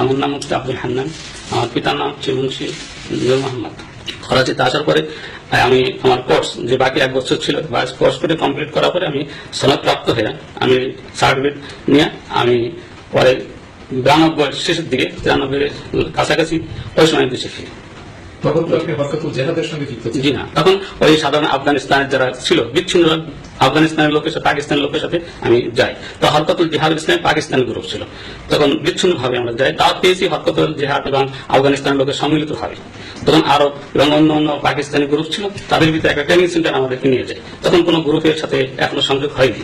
আমার নাম হচ্ছে আব্দুল হান্নান। আমার পিতার নাম হচ্ছে মুন্সি নূর মোহাম্মদ করাচিতে আসার পরে আমি আমার কোর্স যে বাকি এক বছর ছিল কোর্স করে কমপ্লিট করার পরে আমি সনদ প্রাপ্ত হয়ে আমি সার্টিফিকেট নিয়ে আমি পরে বিরানব্বই শেষের দিকে তিরানব্বই কাছাকাছি ওই সময় দেশে তখন ওই সাধারণ আফগানিস্তানের যারা ছিল, বিচ্ছিন্ন আফগানিস্তানের লোকের সাথে, পাকিস্তানের লোকের সাথে আমি যাই। তো হরকতুল জিহাদ ইসলাম পাকিস্তান গ্রুপ ছিল। তখন বিচ্ছিন্ন ভাবে আমরা যাই। তাও পেয়েছি হরকতুল জেহাদ এবং আফগানিস্তানের লোকের সম্মিলিত ভাবে তখন আরব এবং অন্য অন্য পাকিস্তানি গ্রুপ ছিল তাদের ভিতরে একটা ট্রেনিং সেন্টার আমাদেরকে নিয়ে যায়। তখন কোনো গ্রুপের সাথে এখনও সংযোগ হয়নি।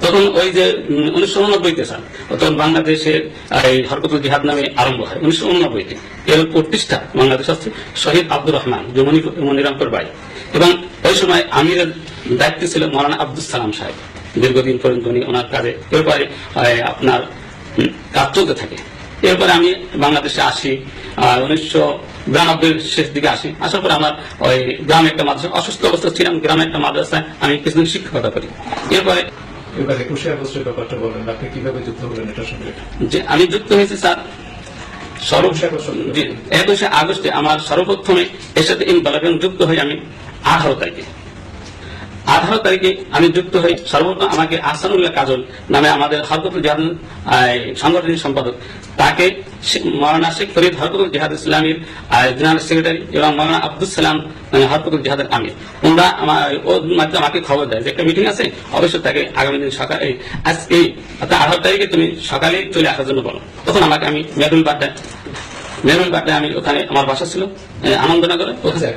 তখন ওই যে উনিশশো উননব্বইতে স্যার তখন বাংলাদেশে এই হরকতুল জিহাদ নামে আরম্ভ হয়। উনিশশো উননব্বইতে এর প্রতিষ্ঠা বাংলাদেশ হচ্ছে শহীদ আব্দুর রহমান মণি- মনিরামপুর বাই এবং ওই সময় আমিরের দায়িত্ব ছিল মৌলানা আব্দুল সালাম সাহেব। দীর্ঘদিন পর্যন্ত উনি ওনার কাজে এরপরে আপনার কাজ চলতে থাকে। এরপরে আমি বাংলাদেশে আসি উনিশশো বিরানব্বই শেষ দিকে আসি। আসার পরে আমার ওই গ্রামে একটা মাদ্রাসা অসুস্থ অবস্থা ছিলাম গ্রামে একটা মাদ্রাসায় আমি কিছুদিন শিক্ষকতা করি। এরপরে যে আমি যুক্ত হয়েছি স্যার একুশে আগস্টে আমার সর্বপ্রথমে এর সাথে যুক্ত হই আমি আঠারো তারিখে। আঠারো তারিখে আমি যুক্ত হই সর্বপ্রথম আমাকে আহসানুল্লাহ কাজল নামে আমাদের হরকতুল জাহাদ সাংগঠনিক সম্পাদক। তাকে মৌলানা শেখ ফরিদ হরকতুল জাহাদ ইসলামীর জেনারেল সেক্রেটারি এবং মৌলানা আব্দুল সালাম মানে হরকতুল জাহাদের আমির। ওনারা আমার মাধ্যমে আমাকে খবর দেয় যে একটা মিটিং আছে, অবশ্যই তাকে আগামী দিন সকালে আজ এই অর্থাৎ আঠারো তারিখে তুমি সকালে চলে আসার জন্য বলো। তখন আমাকে আমি মেরুল বাড্ডায় মেরুল বাড্ডায় আমি ওখানে আমার বাসা ছিল আনন্দনগরে। ওখানে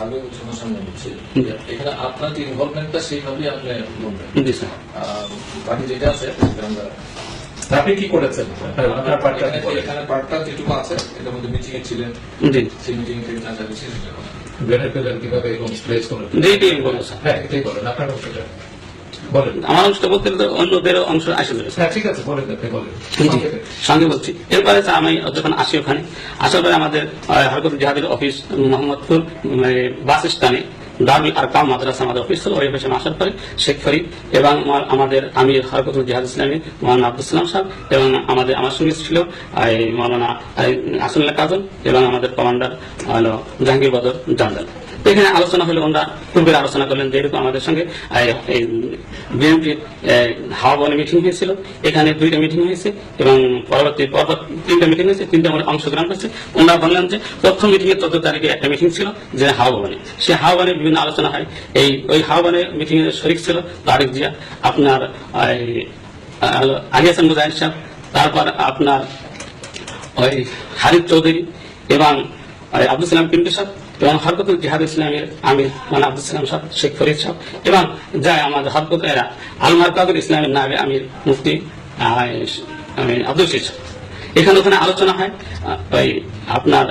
আগে সমস্যা হচ্ছে জি। এখানে আপনার যে ইনভলভমেন্টটা সেইভাবেই আপনি বলবেন। জি স্যার। আহ, বাকি যেটা আছে আপনি কি করেছেন? আপনার এখানে- পার্টটা যেটুকু আছে এটার মধ্যে মিটিং এ ছিলেন সেই মিটিং থেকে না যাবে শেষ গেল। ব্যানার পেলেন কীভাবে এবং প্লেস করলেন জি জি হ্যাঁ এটাই বলেন। আপনার বলেন। আমার অংশটা বলতে অন্যদেরও অংশ আসে হ্যাঁ ঠিক আছে বলেন জি, সঙ্গে বলছি এরপরে আমি যখন আসি ওখানে আসার পরে আমাদের হরকত জাহাদের অফিস মোহাম্মদপুর বাস স্ট্যান্ডে দারুল আর কাম মাদ্রাসা আমাদের অফিস ছিল। ওই অফিসে আসার পরে শেখ ফরিদ এবং আমাদের আমির হরকতুল জিহাদ ইসলামী মৌলানা আব্দুল সালাম সাহেব এবং আমাদের আমার সঙ্গে ছিল মৌলানা আসুল্লাহ কাজল এবং আমাদের কমান্ডার জাহাঙ্গীর বদর জান্দাল। তো এখানে আলোচনা হলো, ওনারা পূর্বের আলোচনা করলেন যে এরকম আমাদের সঙ্গে বিএনপির হাওয়া বনে মিটিং হয়েছিল, এখানে দুইটা মিটিং হয়েছে, এবং পরবর্তী, পরপর তিনটা মিটিং হয়েছে, তিনটা আমরা অংশগ্রহণ করছে। ওনারা বললেন যে, প্রথম মিটিং এর চোদ্দ তারিখে একটা মিটিং ছিল যে হাওয়া ভবনে সে হাওয়া ভবনে বিভিন্ন আলোচনা হয়। এই, ওই হাওয়া মিটিং এর শরিক ছিল তারেক জিয়া, আপনার আলী হাসান মুজাহিদ সাহেব, তারপর আপনার ওই হারিফ চৌধুরী এবং আব্দুল সালাম পিন্টু সাহেব এবং হরকতুল জিহাদ ইসলামের আমির মানে আব্দুল ইসলাম সাহ শেখ ফরিদ সাহ এবং যায় আমাদের হরকত এরা আলমার কাদুর ইসলামের নামে আমির মুফতি আব্দুল শেখ এখানে ওখানে আলোচনা হয় ওই আপনার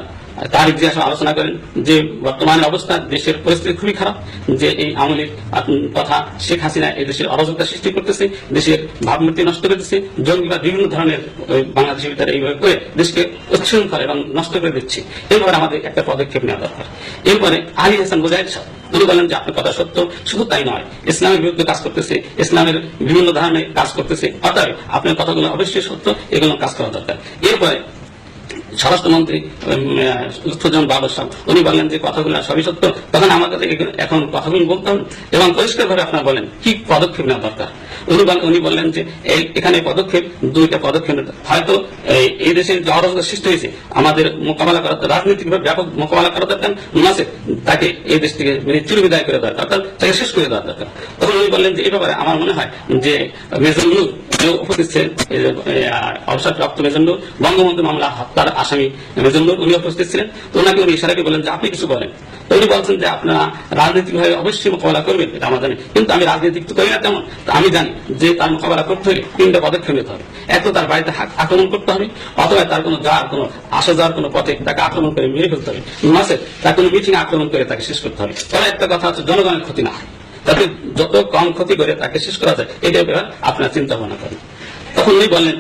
জিয়া সাহেব আলোচনা করেন যে বর্তমানের অবস্থা, দেশের পরিস্থিতি খুবই খারাপ, যে এই আমলিক তথা শেখ হাসিনা এই দেশের অরাজকতা সৃষ্টি করতেছে, দেশের ভাবমূর্তি নষ্ট করতেছে জঙ্গিবাদ বিভিন্ন ধরনের বাংলাদেশের ভিতরে এইভাবে করে দেশকে উচ্ছৃঙ্খল এবং নষ্ট করে দিচ্ছে। এরপরে আমাদের একটা পদক্ষেপ নেওয়া দরকার। এরপরে আলী হাসান সাহেব উনি বলেন যে আপনার কথা সত্য, শুধু তাই নয়, ইসলামের বিরুদ্ধে কাজ করতেছে, ইসলামের বিভিন্ন ধরনের কাজ করতেছে, অতএব আপনার কথাগুলো অবশ্যই সত্য, এগুলো কাজ করা দরকার। এরপরে স্বরাষ্ট্রমন্ত্রী লুৎফুজ্জামান বাবর উনি বললেন যে কথাগুলো সবই সত্য। তখন আমাদের এখন কথাগুলো বলতে হবে এবং পরিষ্কারভাবে আপনার বলেন, কি পদক্ষেপ নেওয়া দরকার? উনি উনি বললেন যে এখানে পদক্ষেপ, দুইটা পদক্ষেপ হয়তো এই- দেশের যে সৃষ্টি হয়েছে, আমাদের মোকাবেলা করা রাজনৈতিকভাবে ব্যাপক মোকাবেলা করা দরকার আছে? তাকে এই দেশ থেকে মানে বিদায় করে দেওয়া দরকার, তাকে শেষ করে দেওয়া দরকার। তখন উনি বললেন যে এই ব্যাপারে আমার মনে হয় যে মেজর যে উপস্থিত ছিলেন অবসরপ্রাপ্ত মেজন্ডুর বঙ্গবন্ধু মামলা হত্যার আসামি মেজন্ডুর উনি উপস্থিত ছিলেন। তো ওনাকে উনি ইশারাকে বলেন যে আপনি কিছু বলেন। তো উনি বলছেন যে আপনারা রাজনৈতিকভাবে অবশ্যই মোকাবেলা করবেন, এটা আমার জানি কিন্তু আমি রাজনীতি তো করি না তেমন আমি জানি। যে তার মোকাবেলা করতে হলে তিনটা পদক্ষেপ নিতে হবে। এক তো তার বাড়িতে আক্রমণ করতে হবে, অথবা তার কোনো যাওয়ার কোনো, আসা যাওয়ার কোনো পথে তাকে আক্রমণ করে মেরে ফেলতে হবে। মাসে তার কোনো মিটিং আক্রমণ করে তাকে শেষ করতে হবে। তবে একটা কথা হচ্ছে, জনগণের ক্ষতি না তাতে যত কম ক্ষতি করে তাকে শেষ করা যায় এটা ব্যাপার আপনার চিন্তা ভাবনা করেন। তখন উনি বললেন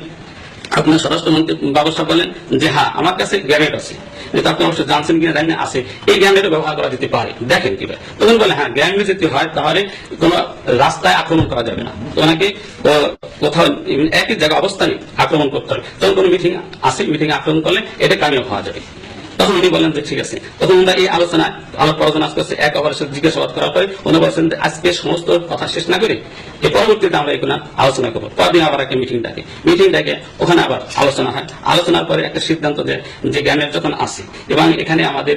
আপনার স্বরাষ্ট্রমন্ত্রী ব্যবস্থা বলেন যে হ্যাঁ আমার কাছে গ্যানেট আছে। যে আপনি অবশ্যই জানছেন কিনা জানি আছে। এই গ্যানেটও ব্যবহার করা যেতে পারে। দেখেন কীভাবে। তখন বলে হ্যাঁ গ্যানেট যদি হয় তাহলে কোনো রাস্তায় আক্রমণ করা যাবে না। ওনাকে কোথাও একই জায়গায় অবস্থানে আক্রমণ করতে হবে। তখন কোন মিটিং আছে মিটিং আক্রমণ করলে এটা কামিয়ে হওয়া যাবে। তখন উনি বলেন যে, ঠিক আছে। তখন আমরা এই আলোচনা, আলাপ আলোচনা আজকে হচ্ছে এক অপরের জিজ্ঞাসাবাদ করার পরে উনি বলছেন যে, আজকে সমস্ত কথা শেষ না করে এই পরবর্তীতে আমরা এগুলো আলোচনা করব। পরদিন আবার একটা মিটিং ডাকে। মিটিং ডাকে, ওখানে আবার আলোচনা হয়। আলোচনার পরে একটা সিদ্ধান্ত দেয় যে গ্যানেট যখন আসে এবং এখানে আমাদের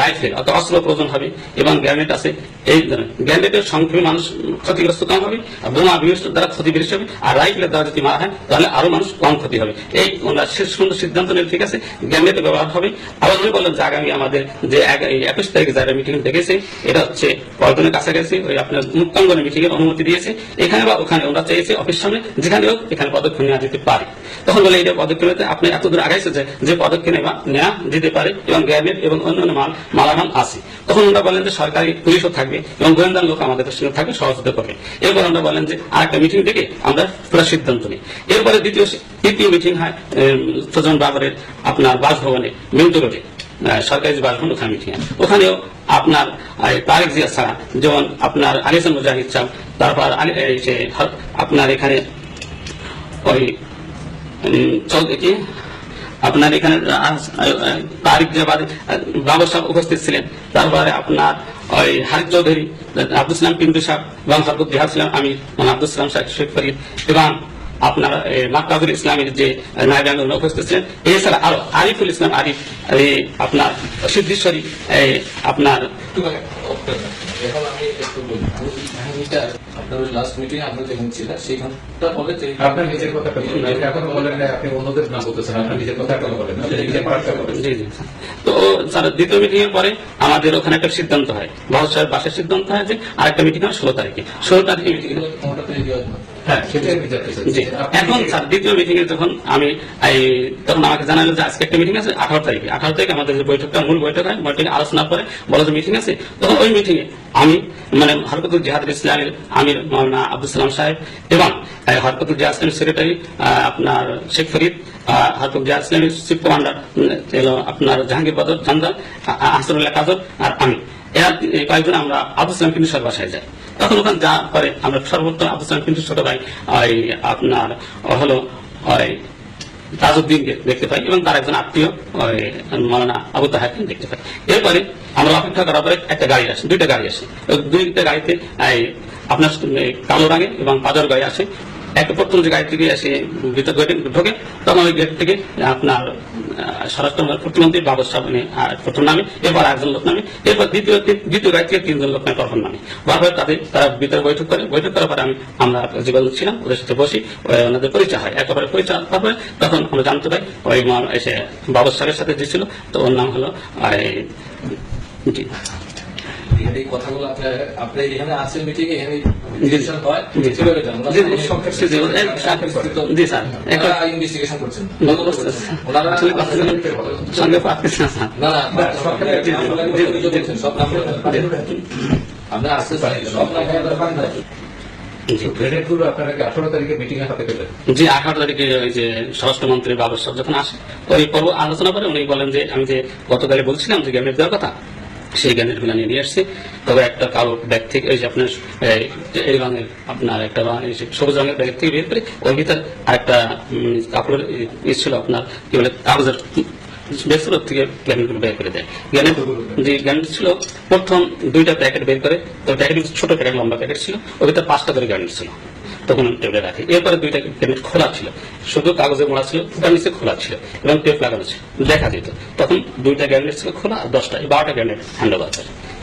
রাইফেল অত অস্ত্র প্রয়োজন হবে, এবং গ্যানেট আছে, এই গ্যানেটের সংখ্যে মানুষ ক্ষতিগ্রস্ত কম হবে বোমা বিনষ্ট দ্বারা ক্ষতি বেশি হবে, আর রাইফেলের দ্বারা যদি মারা হয়, তাহলে আরও মানুষ কম ক্ষতি হবে। এই সুন্দর সিদ্ধান্ত নিয়ে ঠিক আছে? গ্যানেটের ব্যবহার হবে, আবার উনি বললেন যে আগামী আমাদের যে একুশ তারিখে যারা মিটিং ডেকেছে এটা হচ্ছে পল্টনের কাছাকাছি ওই আপনার মুক্তাঙ্গনে মিটিং এর অনুমতি দিয়েছে। এখানে বা ওখানে ওরা চেয়েছে অফিস সামনে, যেখানে হোক এখানে পদক্ষেপ নেওয়া যেতে পারে। তখন বলে এই পদক্ষেপ নিতে আপনি এত দূর আগাইছে যে যে পদক্ষেপ নেওয়া যেতে পারে এবং গ্যানেট এবং অন্যান্য মাল মালামাল আছে। তখন ওনারা বলেন যে সরকারি পুলিশও থাকবে এবং গোয়েন্দার লোক আমাদের সঙ্গে থাকবে, সহযোগিতা করবে। এরপর আমরা বলেন যে আরেকটা মিটিং ডেকে আমরা পুরো সিদ্ধান্ত নিই। এরপরে দ্বিতীয় তৃতীয় মিটিং হয় সুজন বাবরের আপনার বাসভবনে, মিন্টু রোডে। সরকারি বাসভবন, ওখানে মিটিং ওখানেও আপনার তারেক জিয়া ছাড়া যেমন আপনার আলিসান মুজাহিদ সাহেব তারপর আপনার এখানে ওই চৌধুরী আপনার এখানে তারিক জাবাদ বাবু সাহেব উপস্থিত ছিলেন। তারপরে আপনার ওই হারিফ চৌধুরী, আব্দুল সালাম পিন্টু সাহেব এবং বিহার ছিলাম আমি আব্দুল সালাম সাহেব শেখ ফরিদ। এবং আপনার মাকাবুল ইসলামের যে নায়ব আমির উপস্থিত ছিলেন এছাড়া আরও আরিফুল ইসলাম আরিফ আপনার সিদ্ধেশ্বরী আপনার একটু off করে রাখুন। এখন আমি একটু বলি আমি কাহিনীটা আপনার লাস্ট মিটিং আমরা যখন ছিলাম সেইখানটা বলে যে আপনার নিজের কথাটা বলুন বলেন না আপনি অন্যদের নাম বলতেছেন আপনার নিজের কথা এখনও বলেন না। আপনি নিজের পার্টটা বলেন জি জি তো স্যার দ্বিতীয় মিটিং এর পরে আমাদের ওখানে একটা সিদ্ধান্ত হয় বাবু সাহেব বাসার সিদ্ধান্ত হয় যে আরেকটা মিটিং হয় ষোলো তারিখে ষোলো তারিখে মিটিং হ্যাঁ এখন স্যার দ্বিতীয় মিটিং এ যখন আমি তখন আমাকে জানালো যে আজকে একটা মিটিং আছে আঠারো তারিখে। আঠারো তারিখে আমাদের যে বৈঠকটা মূল বৈঠক হয় বৈঠকে আলোচনা করে বলো যে মিটিং আছে তখন ওই মিটিং এ আমি মানে হরকতুল জিহাদুল ইসলামের আমির মৌলানা আব্দুল সালাম সাহেব এবং হরকতুল জিহাদ ইসলামের সেক্রেটারি আপনার শেখ ফরিদ হরকতুল জিহাদ ইসলামের চিফ কমান্ডার আপনার জাহাঙ্গীর বদর কাজর আর আমি। কয়েকজন আমরা আব্দুল সালাম কিন্তু বাসায় যাই তখন ওখানে যা করে, আমরা সর্বোত্তম আব্দুল সালাম কিন্তু ছোট ভাই, ওই আপনার হলো ওই তাজউদ্দিনকে দেখতে পাই এবং তার একজন আত্মীয়, ওই মৌলানা আবু তাহাকে দেখতে পাই। এরপরে আমরা অপেক্ষা করার পরে একটা গাড়ি আসে, দুইটা গাড়ি আসে। দুইটা গাড়িতে আপনার কালো রঙের এবং পাজার গাড়ি আসে। একটা প্রথম যে গাড়ি থেকে এসে ভিতর গেটে ঢোকে, তখন ওই গেট থেকে আপনার স্বরাষ্ট্র প্রতিমন্ত্রী বাবু সাহেব প্রথম নামে, এরপর একজন লোক নামে, এরপর দ্বিতীয় দ্বিতীয় গাড়ি থেকে তিনজন লোক নামে প্রথম নামে। বারবার তাদের, তারা ভিতরে বৈঠক করে, বৈঠক করার পরে আমি, আমরা যোগাযোগ ছিলাম, ওদের সাথে বসি ওনাদের পরিচয় হয়। একেবারে পরিচয় হওয়ার পরে তখন আমরা জানতে পাই, ওই এসে বাবু সাহেবের সাথে যে ছিল, তো ওর নাম হলো জি। এই কথাগুলো আপনার আপনি এখানে আছেন মিটিং এখানে জি। হয় সংক্ষেপে স্যার। ইনভেস্টিগেশন করছেন। ওনারা আসলে কথা সঙ্গে না না সব আমরা আসতে সব আঠারো তারিখে ওই যে স্বরাষ্ট্রমন্ত্রী বাবর সাহেব যখন আসে ওই পর্ব আলোচনা করে উনি বলেন যে আমি যে গতকালে বলছিলাম যে গ্যানেট দেওয়ার কথা সেই গ্যানেটগুলো নিয়ে আসছে। তবে একটা কালো ব্যাগ থেকে ওই যে আপনার, এই রঙের আপনার একটা সবুজ রঙের ব্যাগ থেকে বের করে ওর ভিতর আরেকটা কাপড়ের ই ছিল আপনার, কি বলে, কাগজের থেকে বের করে দেয়। যে ছিল, প্রথম দুইটা প্যাকেট বের করে তো প্যাকেট ছোট প্যাকেট, লম্বা প্যাকেট ছিল, ওর ভিতরে পাঁচটা করে গ্যানেট ছিল। তখন টেবিলে রাখে। এরপরে দুইটা ক্যাবিনেট খোলা ছিল। শুধু কাগজে মোড়া ছিল তার নিচে খোলা ছিল এবং টেপ লাগানো ছিল। দেখা যেত। তখন দুইটা গ্যান্ডেট ছিল খোলা আর দশটা, বারোটা গ্যান্ডেট হ্যান্ড ওভার করে